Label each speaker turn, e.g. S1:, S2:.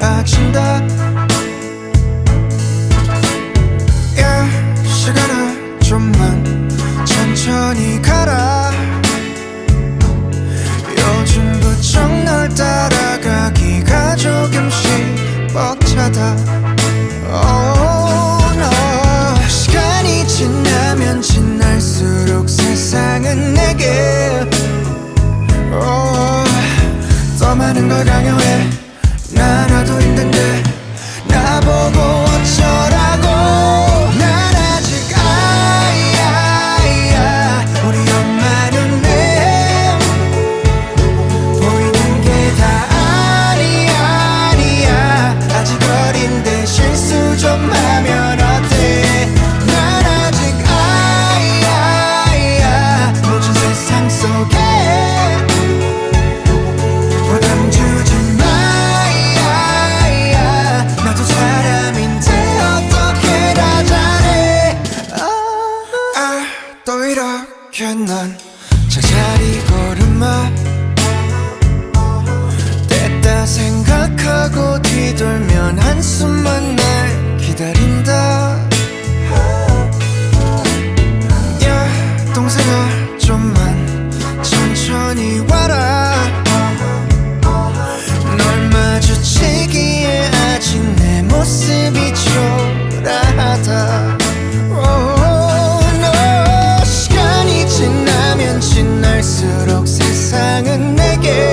S1: 빠진다. 시간아 좀만 천천히 가라. 요즘 부쩍 널 따라가기가 조금씩 벅차다. Oh, 시간이 지나면 지날수록 세상은 내게. Oh, 더 많은 걸 강요해. 나라도 힘든데 나보고 비켜 넌 천천히 걸음마 지날수록 세상은 내게